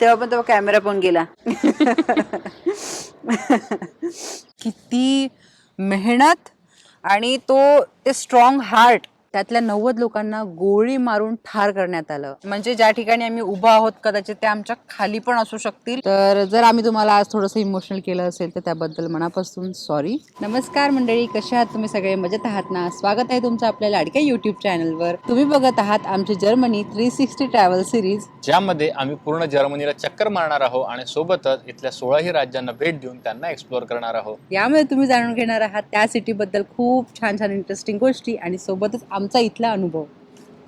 तेव्हा पण तो कॅमेरा पण गेला. किती मेहनत आणि तो ते स्ट्रॉंग हार्ट त्यातल्या नव्वद लोकांना गोळी मारून ठार करण्यात आलं. म्हणजे ज्या ठिकाणी आम्ही उभा आहोत कदाचित ते आमच्या खाली पण असू शकतील. तर जर आम्ही तुम्हाला आज थोडंसं इमोशनल केलं असेल तर त्याबद्दल मनापासून सॉरी नमस्कार मंडळी कशा आहात तुम्ही? सगळे मजेत आहात ना? स्वागत आहे तुमचं आपल्या लाडक्या युट्यूब चॅनलवर तुम्ही बघत आहात आमची Germany three sixty travel series ज्यामध्ये आम्ही पूर्ण जर्मनीला चक्कर मारणार आहोत आणि सोबतच इथल्या सोळाही राज्यांना भेट देऊन त्यांना एक्सप्लोअर करणार आहोत. यामध्ये तुम्ही जाणून घेणार आहात त्या सिटीबद्दल खूप छान छान इंटरेस्टिंग गोष्टी आणि सोबतच आमचा इथला अनुभव.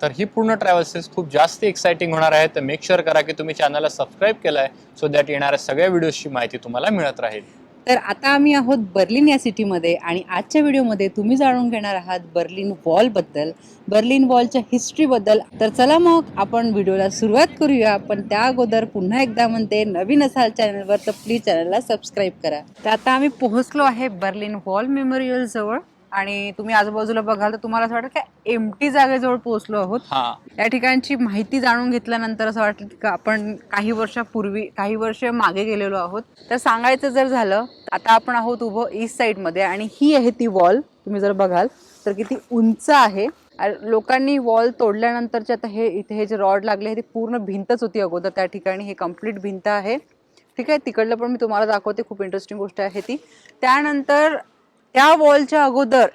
तर ही पूर्ण ट्रॅव्हल सिरीज खूप जास्त एक्साइटिंग होणार आहे. तर मेक शुअर करा की तुम्ही चॅनलला सबस्क्राईब केलाय सो दॅट येणाऱ्या सगळ्या व्हिडिओजची माहिती तुम्हाला मिळत राहील. तर आता आम्ही आहोत बर्लिन या सिटीमध्ये आणि आजच्या व्हिडिओमध्ये तुम्ही जाणून घेणार आहात बर्लिन वॉलबद्दल बर्लिन वॉलच्या हिस्ट्रीबद्दल तर चला मग आपण व्हिडिओला सुरुवात करूया. पण त्या अगोदर पुन्हा एकदा म्हणते नवीन असाल चॅनलवर तर प्लीज चॅनलला सबस्क्राईब करा. तर आता आम्ही पोहोचलो आहे बर्लिन वॉल मेमोरियल जवळ. आणि तुम्ही आजूबाजूला बघाल तर तुम्हाला असं वाटतं की एमटी जागेजवळ पोहोचलो आहोत. हा. या ठिकाणची माहिती जाणून घेतल्यानंतर असं वाटलं की आपण काही वर्षापूर्वी काही वर्ष मागे गेलेलो आहोत. तर सांगायचं जर झालं आता आपण आहोत उभं ईस्ट साईडमध्ये आणि ही आहे ती वॉल तुम्ही जर बघाल तर किती उंच आहे. लोकांनी वॉल तोडल्यानंतरचे आता हे इथे हे जे रॉड लागले हे ती पूर्ण भिंतच होती अगोदर त्या ठिकाणी. हे कंप्लीट भिंत आहे. ठीक आहे तिकडलं पण मी तुम्हाला दाखवते. खूप इंटरेस्टिंग गोष्ट आहे ती. त्यानंतर त्या वॉलच्या अगोदर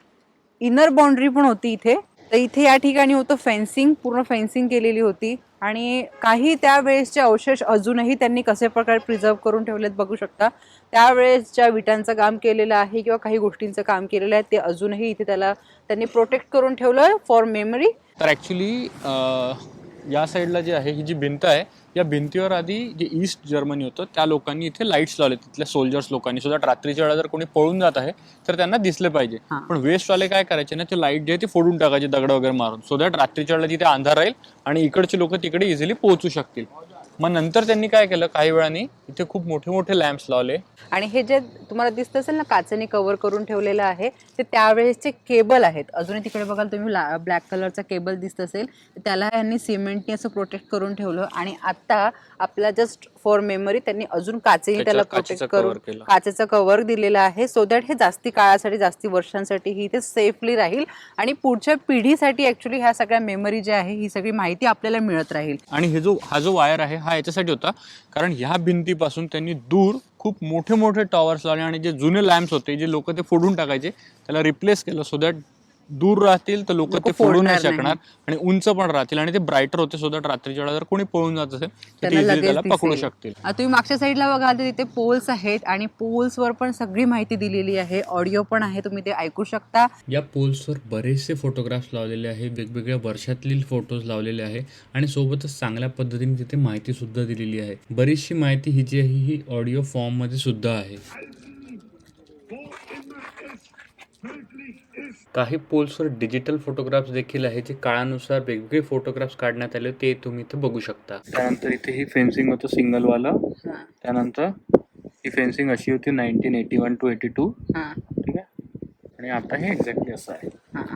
इनर बाउंड्री पण होती इथे. तर इथे या ठिकाणी होतं फेन्सिंग पूर्ण फेन्सिंग केलेली होती. आणि काही त्यावेळेसचे अवशेष अजूनही त्यांनी कसे प्रकारे प्रिझर्व करून ठेवलेत बघू शकता. त्यावेळेस ज्या विटांचं काम केलेलं आहे किंवा काही गोष्टींचं काम केलेलं आहे ते अजूनही इथे त्याला त्यांनी प्रोटेक्ट करून ठेवलं फॉर मेमरी तर ॲक्च्युली या साईडला जे आहे ही जी भिंत आहे या भिंतीवर आधी जे ईस्ट जर्मनी होतं त्या लोकांनी इथे लाईट्स लावले. तिथल्या सोल्जर्स लोकांनी. सुद्धा रात्रीच्या वेळा जर कोणी पळून जात आहे तर त्यांना दिसले पाहिजे. पण वेस्टवाले काय करायचे ना ते लाइट जे आहे ते फोडून टाकायचे दगड वगैरे मारून. सो दॅट रात्रीच्या वेळेला तिथे अंधार राहील आणि इकडचे लोक तिकडे इझिली पोहोचू शकतील. मग नंतर त्यांनी काय केलं? काही वेळाने इथे खूप मोठे मोठे लॅम्प्स लावले. आणि हे जे तुम्हाला दिसत असेल ना काचेने कव्हर करून ठेवलेलं आहे ते त्यावेळेसचे केबल आहेत. अजूनही तिकडे बघाल तुम्ही ब्लॅक कलरचा केबल दिसत असेल त्याला यांनी सिमेंटने असं प्रोटेक्ट करून ठेवलं. आणि आता आपला जस्ट फॉर मेमरी त्यांनी अजून काचेने त्याला प्रोटेक्ट करून. काचेचं कव्हर दिलेलं आहे. सो दॅट हे जास्ती काळासाठी जास्ती वर्षांसाठी ही ते सेफली राहील. आणि पुढच्या पिढीसाठी ऍक्च्युली ह्या सगळ्या मेमरी ज्या आहे ही सगळी माहिती आपल्याला मिळत राहील. आणि हे जो हा जो वायर आहे हा याच्यासाठी होता. कारण ह्या भिंतीपासून त्यांनी दूर खूप मोठे मोठे टॉवर्स लावले आणि जे जुने लॅम्प्स होते जे लोक ते फोडून टाकायचे त्याला रिप्लेस केलं सो दॅट दूर राहतील तर लोक ते फोडू नाही शकणार आणि उंच पण राहतील आणि ते ब्राईटर होते सो दॅट रात्रीच्या वेळा जर कोणी पळून जात असेल तर ते easily त्याला पकडू. शकतील तुम्ही मागच्या साईडला बघाल तर तिथे पोल्स आहेत आणि पोल्सवर पण सगळी माहिती दिलेली आहे ऑडिओ पण आहे तुम्ही ते ऐकू शकता या पोल्सवर बरेचसे फोटोग्राफ्स लावलेले आहे वेगवेगळ्या वर्षातील फोटोज लावलेले आहे आणि सोबतच चांगल्या पद्धतीने तिथे माहिती सुद्धा दिलेली आहे बरीचशी माहिती ही जी आहे ही ऑडिओ फॉर्ममध्ये सुद्धा आहे काही पोल्सवर डिजिटल फोटोग्राफ्स देखील आहे जे काळानुसार वेगवेगळे फोटोग्राफ्स काढण्यात आले ते तुम्ही इथे बघू शकता. त्यानंतर इथे ही फेन्सिंग होतं सिंगलवालं त्यानंतर ही फेन्सिंग अशी होती nineteen eighty one two eighty two हा, ठीक आहे? आणि आता हे एक्झॅक्टली असं आहे हा.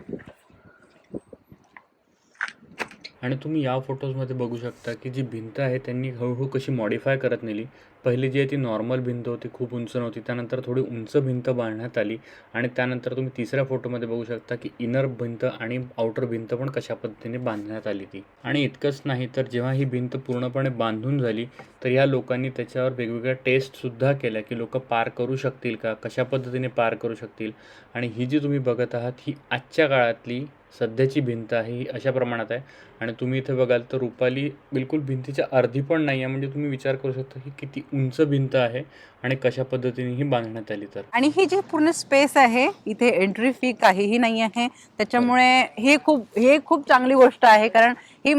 आणि तुम्ही या फोटोजमध्ये बघू शकता की जी भिंत आहे त्यांनी हळूहळू कशी मॉडीफाय करत नेली. पहिली जी आहे ती नॉर्मल भिंत होती खूप उंच नव्हती. त्यानंतर थोडी उंच भिंत बांधण्यात आली. आणि त्यानंतर तुम्ही तिसऱ्या फोटोमध्ये बघू शकता की इनर भिंत आणि आउटर भिंत पण कशा पद्धतीने बांधण्यात आली ती. आणि इतकंच नाही तर जेव्हा ही भिंत पूर्णपणे बांधून झाली तर या लोकांनी त्याच्यावर वेगवेगळ्या टेस्टसुद्धा केल्या की लोक पार करू शकतील का कशा पद्धतीने पार करू शकतील. आणि ही जी तुम्ही बघत आहात ही आजच्या काळातली सध्याची भिंत आहे ही अशा प्रमाणात आहे. आणि तुम्ही इथे बघाल तर रुपाली बिलकुल भिंतीच्या अर्धी पण नाही आहे. म्हणजे तुम्ही विचार करू शकता की किती उंच भिंत आहे आणि कशा पद्धतीने ही बांधण्यात आली तर. आणि ही जी पूर्ण स्पेस आहे इथे एंट्री फी काहीही नाही आहे. त्याच्यामुळे हे खूप हे खूप चांगली गोष्ट आहे. कारण ही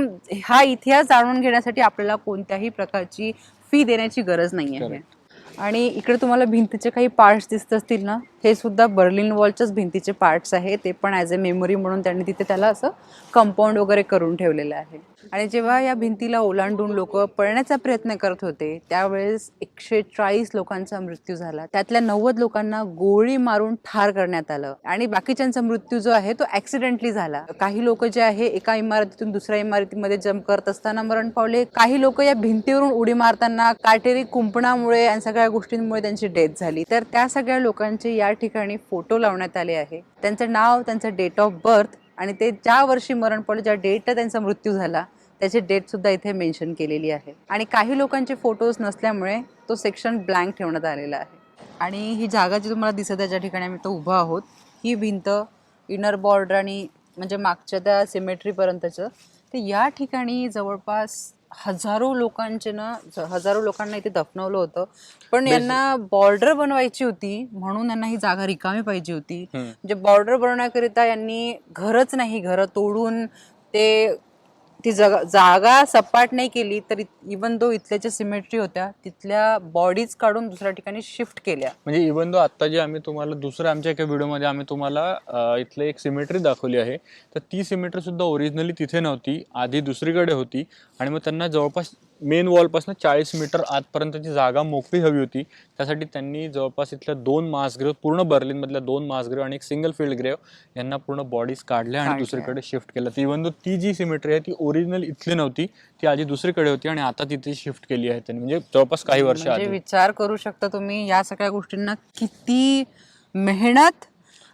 हा इतिहास जाणून घेण्यासाठी आपल्याला कोणत्याही प्रकारची फी देण्याची गरज नाही आहे. आणि इकडे तुम्हाला भिंतीचे काही पार्ट्स दिसत असतील ना हे सुद्धा बर्लिन वॉलच्याच भिंतीचे पार्ट्स आहे ते पण ॲज अ मेमरी म्हणून त्यांनी तिथे त्याला असं कंपाऊंड वगैरे करून ठेवलेलं आहे. आणि जेव्हा या भिंतीला ओलांडून लोक पळण्याचा प्रयत्न करत होते त्यावेळेस एकशे चाळीस लोकांचा मृत्यू झाला. त्यातल्या नव्वद लोकांना गोळी मारून ठार करण्यात आलं. आणि बाकीच्यांचा मृत्यू जो आहे तो ऍक्सिडेंटली झाला. काही लोक जे आहे एका इमारतीतून दुसऱ्या इमारतीमध्ये जम्प करत असताना मरण पावले. काही लोक या भिंतीवरून उडी मारताना काटेरी कुंपणामुळे आणि सगळ्या गोष्टींमुळे त्यांची डेथ झाली. तर त्या सगळ्या लोकांचे या ठिकाणी फोटो लावण्यात आले आहे. त्यांचं नाव त्यांचं डेट ऑफ बर्थ आणि ते ज्या वर्षी मरण पडलं ज्या डेट त्यांचा मृत्यू झाला त्याची डेट सुद्धा इथे मेन्शन केलेली आहे. आणि काही लोकांचे फोटोज नसल्यामुळे तो सेक्शन ब्लँक ठेवण्यात आलेला आहे. आणि ही जागा जी तुम्हाला दिसत आहे ज्या ठिकाणी आम्ही तो उभा आहोत ही भिंत इनर बॉर्डर आणि म्हणजे मागच्या त्या सिमेट्रीपर्यंतचं तर या ठिकाणी जवळपास हजारो लोकांचे ना हजारो लोकांना इथे दफनवलं होतं पण यांना बॉर्डर बनवायची होती म्हणून यांना ही जागा रिकामी पाहिजे होती. म्हणजे बॉर्डर बनवण्याकरिता यांनी घरच नाही घरं तोडून ते ती जगा जागा सपाट नाही केली तर इवन दो इथल्या ज्या सिमेट्री होत्या तिथल्या बॉडीज काढून दुसऱ्या ठिकाणी शिफ्ट केल्या. म्हणजे इवन दो आत्ता जे आम्ही तुम्हाला दुसऱ्या आमच्या एका व्हिडिओमध्ये आम्ही तुम्हाला अं, इथले एक सिमेट्री दाखवली आहे. तर ती सिमेट्री सुद्धा ओरिजिनली तिथे नव्हती आधी दुसरीकडे होती. आणि मग त्यांना जवळपास मेन वॉलपासून चाळीस मीटर आतपर्यंतची जागा मोकळी हवी होती. त्यासाठी त्यांनी जवळपास इथल्या दोन मासग्रेव पूर्ण बर्लिनमधल्या दोन मासग्रेव आणि एक सिंगल फील्ड ग्रेव यांना पूर्ण बॉडीज काढल्या आणि. दुसरीकडे शिफ्ट केलं. तर इवन दो ती जी सिमेट्री आहे ती ओरिजिनल इथली नव्हती ती आधी दुसरीकडे होती आणि आता तिथे शिफ्ट केली आहे त्यांनी. म्हणजे जवळपास काही वर्ष म्हणजे विचार करू शकता तुम्ही या सगळ्या गोष्टींना किती मेहनत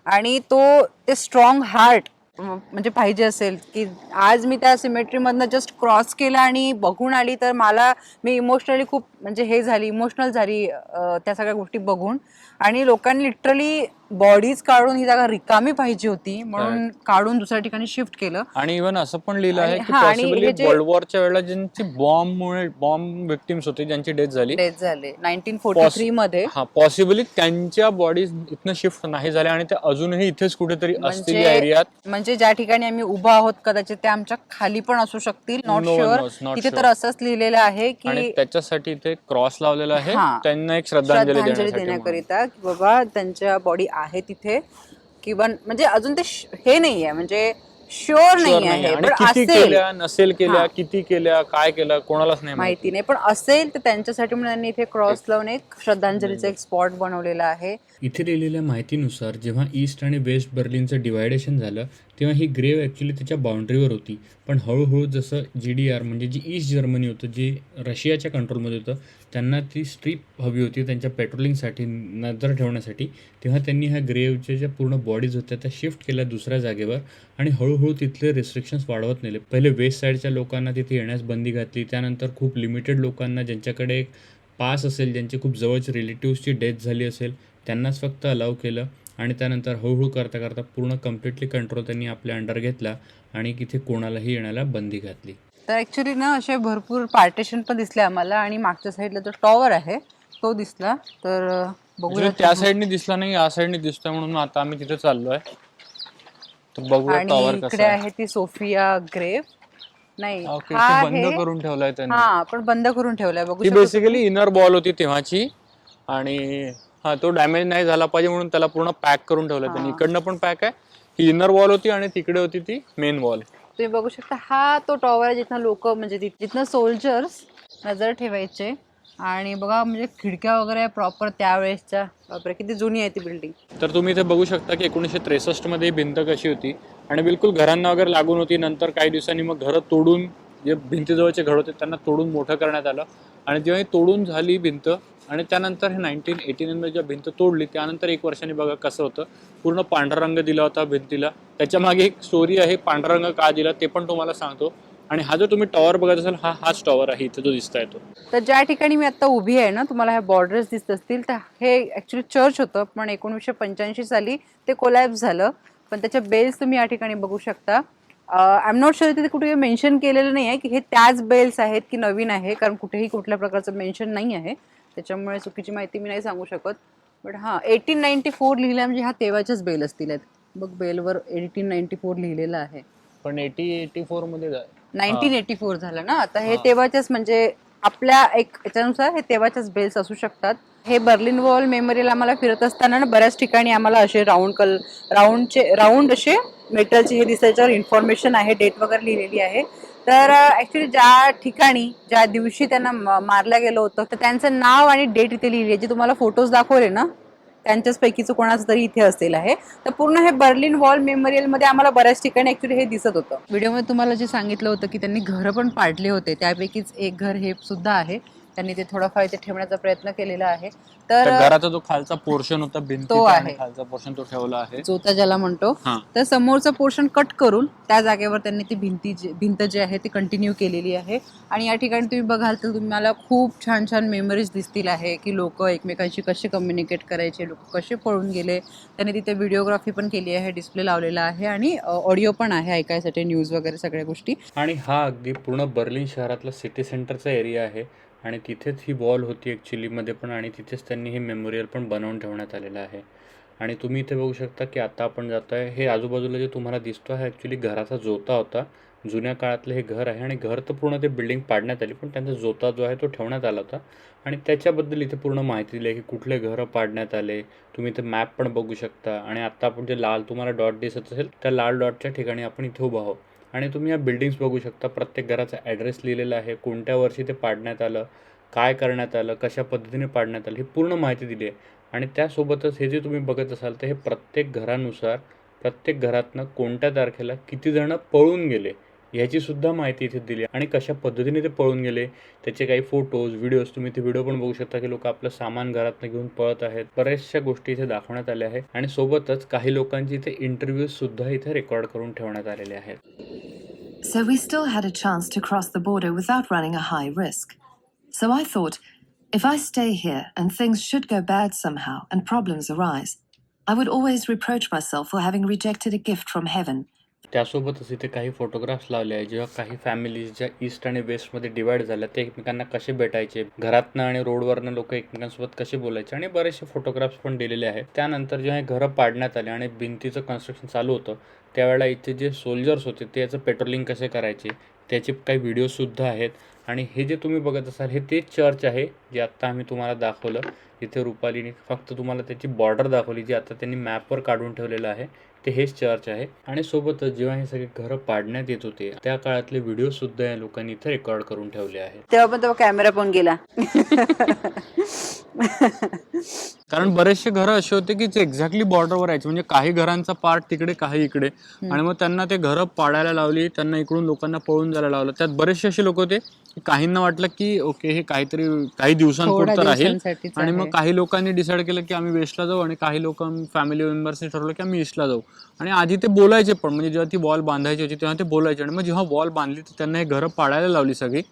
आणि तो ते स्ट्रॉंग हार्ट म्हणजे पाहिजे असेल की आज मी त्या सिमेट्रीमधनं जस्ट क्रॉस केलं आणि बघून आली तर मला मी इमोशनली खूप म्हणजे हे झाली इमोशनल झाली त्या सगळ्या गोष्टी बघून. आणि लोकांनी लिटरली बॉडीज काढून ही जागा रिकामी पाहिजे होती म्हणून काढून दुसऱ्या ठिकाणी शिफ्ट केलं. आणि इव्हन असं पण लिहिलं आहे की पॉसिबली वर्ल्ड वॉरच्या वेळेला ज्यांची बॉम्बमुळे बॉम्ब विक्टिम्स होते ज्यांची डेथ झाली डेथ झाले. नाईन्टीन फोर्टी थ्री मध्ये हा पॉसिबली त्यांच्या बॉडीज इथनं शिफ्ट नाही झाल्या आणि ते अजूनही इथेच कुठेतरी असतील म्हणजे एरियात म्हणजे ज्या ठिकाणी आम्ही उभा आहोत कदाचित ते आमच्या खाली पण असू शकतील. नॉट शुअर तिथे. तर असंच लिहिलेलं आहे की त्याच्यासाठी इथे क्रॉस लावलेला आहे. त्यांना एक श्रद्धांजली. देण्याकरिता की बाबा त्यांच्या बॉडी आहे तिथे. किंवा म्हणजे अजून ते हे नाहीये म्हणजे शुअर नाही नाही आहे पण किती असेल. केल्या नसेल केल्या. किती केल्या काय केलं कोणालाच नाही माहिती. माहिती नाही. पण असेल तर त्यांच्यासाठी म्हणून त्यांनी इथे क्रॉस लावून एक श्रद्धांजलीचा एक स्पॉट बनवलेला आहे. इथे लिहिलेल्या माहितीनुसार जेव्हा ईस्ट आणि वेस्ट बर्लिनचं डिवायडेशन झालं तेव्हा ही ग्रेव ॲक्च्युली त्याच्या बाउंड्रीवर होती. पण हळूहळू जसं जी डी आर म्हणजे जी ईस्ट जर्मनी होतं जे रशियाच्या कंट्रोलमध्ये होतं त्यांना ती स्ट्रीप हवी होती त्यांच्या पेट्रोलिंगसाठी नजर ठेवण्यासाठी. तेव्हा त्यांनी ह्या ग्रेवच्या ज्या पूर्ण बॉडीज होत्या त्या शिफ्ट केल्या दुसऱ्या जागेवर आणि हळूहळू तिथले रिस्ट्रिक्शन्स वाढवत नेले. पहिले वेस्ट साईडच्या लोकांना तिथे येण्यास बंदी घातली त्यानंतर खूप लिमिटेड लोकांना ज्यांच्याकडे एक पास असेल ज्यांचे खूप जवळचे रिलेटिव्सची डेथ झाली असेल त्यांनाच फक्त अलाव केलं आणि त्यानंतर हळूहळू करता करता पूर्ण कम्प्लिटली कंट्रोल त्यांनी आपल्या अंडर घेतला आणि तिथे कोणालाही येण्याला बंदी घातली. तर ऍक्च्युली ना असे भरपूर पार्टेशन पण दिसले आम्हाला आणि मागच्या साईडला जो टॉवर आहे तो दिसला. तर बघूया Actually त्या साईडने दिसला नाही या साईडने दिसतोय म्हणून आता आम्ही तिथे चाललोय. तर बघूया आणि टॉवर इकडे कसं आहे. आहे ती सोफिया ग्रेव नाही हा बंद आहे- करून ठेवलाय त्यांनी. हा पण बंद करून ठेवलाय बघू बेसिकली इनर बॉल होती तेव्हाची. आणि हा तो डॅमेज नाही झाला पाहिजे म्हणून त्याला पूर्ण पॅक करून ठेवलं. त्यांनी. इकडनं पण पॅक आहे. ही इनर वॉल होती आणि तिकडे होती ती मेन वॉल तुम्ही बघू शकता हा तो टॉवर आहे जिथनं लोक म्हणजे जिथनं सोल्जर्स नजर ठेवायचे. आणि बघा म्हणजे खिडक्या वगैरे प्रॉपर त्यावेळेसच्या. बापरे किती जुनी आहे ती बिल्डिंग तर तुम्ही इथे बघू शकता की एकोणीसशे त्रेसष्टमध्ये ही भिंत कशी होती. आणि बिलकुल घरांना वगैरे लागून होती. नंतर काही दिवसांनी मग घरं तोडून जे भिंतीजवळचे घर होते त्यांना तोडून मोठं करण्यात आलं. आणि जेव्हा ही तोडून झाली भिंत आणि त्यानंतर हे नाईन्टीन एटी नाईनमध्ये जेव्हा भिंत तोडली त्यानंतर एक वर्षाने बघा कसं होतं. पूर्ण पांढरा रंग दिला होता भिंतीला. त्याच्यामागे एक स्टोरी आहे पांढरा रंग का दिला ते पण तुम्हाला सांगतो. आणि हा जो तुम्ही टॉवर बघत असाल हा हाच टॉवर आहे इथे जो दिसताय तो तर ज्या ठिकाणी मी आता उभी आहे ना तुम्हाला ह्या बॉर्डर्स दिसत असतील तर हे ॲक्च्युली चर्च होतं पण एकोणीसशे पंच्याऐंशी साली ते कोलॅप्स झालं. पण त्याच्या बेल्स तुम्ही या ठिकाणी बघू शकता. आय एम नॉट शुअर तिथे कुठे मेन्शन केलेलं नाही आहे की हे त्याच बेल्स आहेत की नवीन आहे कारण कुठेही कुठल्या प्रकारचं मेन्शन नाही आहे. त्याच्यामुळे चुकीची माहिती मी नाही सांगू शकत. बट हां एटीन नाईन्टी फोर लिहिलं म्हणजे हा तेव्हाच्याच बेल असतील आहेत. बघ बेलवर एटीन नाईन्टी फोर लिहिलेलं आहे. पण एटी एटी फोरमध्ये नाईन्टीन एटी फोर झालं ना? आता हे हा. तेव्हाच्याच म्हणजे आपल्या एक याच्यानुसार हे तेव्हाच्याच बेल्स असू शकतात. हे बर्लिन वॉल मेमोरियल आम्हाला फिरत असताना ना बऱ्याच ठिकाणी आम्हाला असे राऊंड कल राऊंडचे राऊंड असे मेटलचे हे दिसायच्यावर इन्फॉर्मेशन आहे डेट वगैरे लिहिलेली आहे. तर ॲक्च्युली ज्या ठिकाणी ज्या दिवशी त्यांना मारलं गेलं होतं तर त्यांचं नाव आणि डेट इथे लिहिली आहे. जे तुम्हाला फोटोज दाखवले ना त्यांच्याच पैकीचं कोणाचं तरी इथे असेल आहे. तर पूर्ण हे बर्लिन वॉल मेमोरियलमध्ये आम्हाला बऱ्याच ठिकाणी ऍक्च्युली हे दिसत होतं. व्हिडिओमध्ये तुम्हाला जे सांगितलं होतं की त्यांनी घरं पण पाडले होते त्यापैकीच एक घर हे सुद्धा आहे. त्यांनी ते थोडंफार इथे ठेवण्याचा प्रयत्न केलेला आहे. तर त्या घराचा जो खालचा पोर्शन होता भिंतीचा तो आणि आहे. खालचा पोर्शन तो ठेवला आहे. जोता ज्याला म्हणतो हा. तर समोरचं पोर्शन कट करून त्या जागेवर त्यांनी ती भिंती जी- भिंत जी आहे ती कंटिन्यू केलेली आहे. आणि या ठिकाणी तुम्ही बघाल तर तुम्हाला खूप छान छान मेमरीज दिसतील आहे की लोक एकमेकांशी कसे कम्युनिकेट करायचे लोक कसे पळून गेले. त्यांनी तिथे व्हिडिओग्राफी पण केली आहे डिस्प्ले लावलेला आहे आणि ऑडिओ पण आहे ऐकायसाठी न्यूज वगैरे सगळ्या गोष्टी. आणि हा अगदी पूर्ण बर्लिन शहरातला सिटी सेंटरचा एरिया आहे. आणि तिथेच ही वॉल होती ॲक्च्युलीमध्ये पण आणि तिथेच त्यांनी हे मेमोरियल पण बनवून ठेवण्यात आलेलं आहे. आणि तुम्ही इथे बघू शकता की आता आपण जात आहे हे आजूबाजूला जे तुम्हाला दिसतो आहे ॲक्च्युली घराचा जोता होता. जुन्या काळातलं हे घर आहे आणि घर तर पूर्ण ते बिल्डिंग पाडण्यात आली पण त्यांचा जोता जो आहे तो ठेवण्यात आला होता. आणि त्याच्याबद्दल इथे पूर्ण माहिती दिली आहे की कुठले घरं पाडण्यात आले. तुम्ही इथे मॅप पण बघू शकता. आणि आत्ता आपण जे लाल तुम्हाला डॉट दिसत असेल त्या लाल डॉटच्या ठिकाणी आपण इथे उभा आहोत. आणि तुम्ही या बिल्डिंग्स बघू शकता. प्रत्येक घराचा ॲड्रेस लिहिलेला आहे. कोणत्या वर्षी ते पाडण्यात आलं? काय करण्यात आलं? कशा पद्धतीने पाडण्यात आलं? ही पूर्ण माहिती दिली आहे. आणि त्यासोबतच हे जे तुम्ही बघत असाल तर हे प्रत्येक घरानुसार प्रत्येक घरातनं कोणत्या तारखेला किती जणं पळून गेले ह्याचीसुद्धा माहिती इथे दिली आहे. आणि कशा पद्धतीने ते पळून गेले त्याचे काही फोटोज व्हिडिओज तुम्ही ते व्हिडिओ पण बघू शकता की लोक आपलं सामान घरातनं घेऊन पळत आहेत. बऱ्याचशा गोष्टी इथे दाखवण्यात आल्या आहेत. आणि सोबतच काही लोकांची इथे इंटरव्ह्यूजसुद्धा इथे रेकॉर्ड करून ठेवण्यात आलेले आहेत. So we still had a chance to cross the border without running a high risk. So I thought, if I stay here and things should go bad somehow and problems arise, I would always reproach myself for having rejected a gift from heaven त्यासोबतच इथे काही photographs लावले आहे जेव्हा काही families ज्या east आणि वेस्टमध्ये divide झाल्या ते एकमेकांना कसे भेटायचे घरातनं आणि रोडवरनं लोक एकमेकांसोबत कसे बोलायचे आणि बरेचसे फोटोग्राफ्स पण दिलेले आहेत. त्यानंतर जेव्हा हे घरं पाडण्यात आले आणि भिंतीचं कन्स्ट्रक्शन चालू होतं त्यावेळेला इथे जे सोल्जर्स होते ते याचं पेट्रोलिंग कसे करायचे त्याचे काही व्हिडिओसुद्धा आहेत. आणि हे जे तुम्ही बघत असाल हे तेच चर्च आहे जे आत्ता आम्ही तुम्हाला दाखवलं. इथे रुपालीने फक्त तुम्हाला त्याची बॉर्डर दाखवली जी आता त्यांनी मॅपवर काढून ठेवलेलं आहे. ते हेच चर्च आहे. आणि सोबतच जेव्हा हे सगळे घरं पाडण्यात येत होते त्या काळातले व्हिडिओ सुद्धा या लोकांनी इथे रेकॉर्ड करून ठेवले आहेत. तेव्हा पण तेव्हा कॅमेरा पण गेला. कारण बरेचसे घरं असे होते की एक्झॅक्टली बॉर्डरवर यायचे म्हणजे काही घरांचा पार्ट तिकडे काही इकडे. आणि मग त्यांना ते घरं पाडायला लावली त्यांना इकडून लोकांना पळून जायला लावलं. त्यात बरेचसे असे लोक होते काहींना वाटलं की ओके हे काहीतरी काही दिवसांपुरतं राहील. आणि मग. काही लोकांनी डिसाईड केलं की आम्ही वेस्टला जाऊ आणि काही लोक फॅमिली मेंबर्सने ठरवलं की आम्ही ईस्टला जाऊ. आणि आधी ते बोलायचे पण. म्हणजे जेव्हा ती वॉल बांधायची होती तेव्हा ते बोलायचे. आणि मग जेव्हा वॉल बांधली तर त्यांना हे घरं पाडायला लावली सगळी.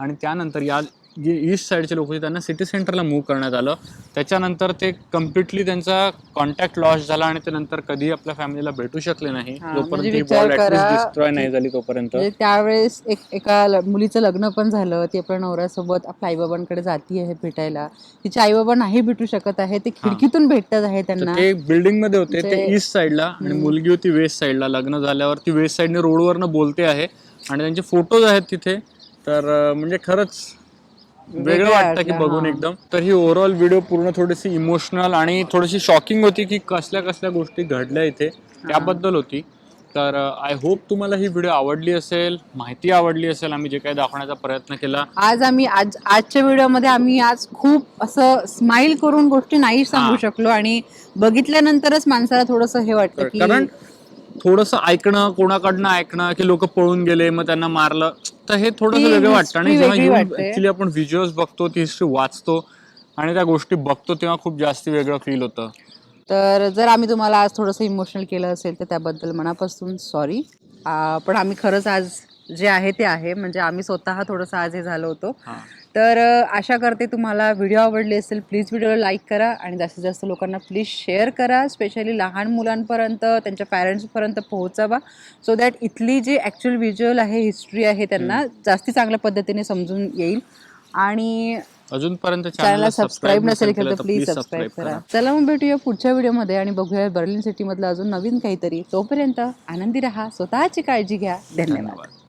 आणि त्यानंतर या जे ईस्ट साईडचे लोक होते त्यांना सिटी सेंटरला मूव्ह करण्यात आलं. त्याच्यानंतर ते कम्प्लिटली त्यांचा कॉन्टॅक्ट लॉस झाला आणि ते नंतर कधी आपल्या फॅमिलीला भेटू शकले नाही. हा, जोपर्यंत म्हणजे विचार वॉल करा, डिस्ट्रॉय नाही झाली तोपर्यंत. म्हणजे त्यावेळेस एक एका ल- मुलीचं लग्न पण झालं ती आपल्या नवऱ्यासोबत आपल्या आईबाबांकडे जाती आहे भेटायला. तिचे आईबाबा नाही भेटू शकत आहे ते खिडकीतून भेटतात आहे तर त्यांना. ते बिल्डिंगमध्ये होते ते म्हणजे- ईस्ट साईडला आणि मुलगी होती वेस्ट साईडला लग्न झाल्यावर ती वेस्ट साईडने रोडवरनं बोलते आहे आणि त्यांचे फोटोज आहेत तिथे. तर अं, म्हणजे खरंच वेगळं वाटतं की बघून. एकदम. तर ही ओव्हरऑल व्हिडिओ पूर्ण थोडीशी इमोशनल आणि थोडीशी शॉकिंग होती की कसल्या कसल्या गोष्टी घडल्या इथे. त्याबद्दल होती. तर आय होप तुम्हाला ही व्हिडिओ आवडली असेल माहिती आवडली असेल आम्ही जे काही दाखवण्याचा प्रयत्न केला. आज आम्ही आज आजच्या व्हिडिओमध्ये आम्ही आज खूप असं स्माइल करून गोष्टी नाही सांगू. शकलो आणि बघितल्यानंतरच माणसाला थोडस हे वाटतं कारण थोडस ऐकणं कोणाकडनं ऐकणं की लोक पळून गेले मग त्यांना मारलं तर हे थोडंसं ती वेगळं वाटतं. आणि history जेव्हा वेगळी येऊन वाटते. ऍक्च्युली आपण व्हिज्युअल्स बघतो ती हिस्ट्री वाचतो आणि त्या गोष्टी बघतो तेव्हा खूप जास्त वेगळं फील होतं. तर जर आम्ही तुम्हाला आज थोडंसं इमोशनल केलं असेल तर त्याबद्दल मनापासून सॉरी पण आम्ही खरंच आज जे आहे ते आहे. म्हणजे आम्ही स्वतः थोडंसं आज हे झालो होतो. तर आशा करते तुम्हाला व्हिडिओ आवडले असेल प्लीज व्हिडिओला लाईक करा आणि जास्तीत जास्त लोकांना प्लीज शेअर करा. स्पेशली लहान मुलांपर्यंत त्यांच्या पॅरेंट्सपर्यंत पोहोचावा. सो दॅट इथली जी ॲक्च्युअल व्हिज्युअल आहे हिस्ट्री आहे त्यांना जास्ती चांगल्या पद्धतीने समजून येईल. आणि अजूनपर्यंत चॅनलला सबस्क्राईब नसेल केलं तर प्लीज सबस्क्राईब करा. चला मग भेटूया पुढच्या व्हिडिओमध्ये आणि बघूया बर्लिन सिटीमधलं अजून नवीन काहीतरी. तोपर्यंत आनंदी राहा स्वतःची काळजी घ्या. धन्यवाद.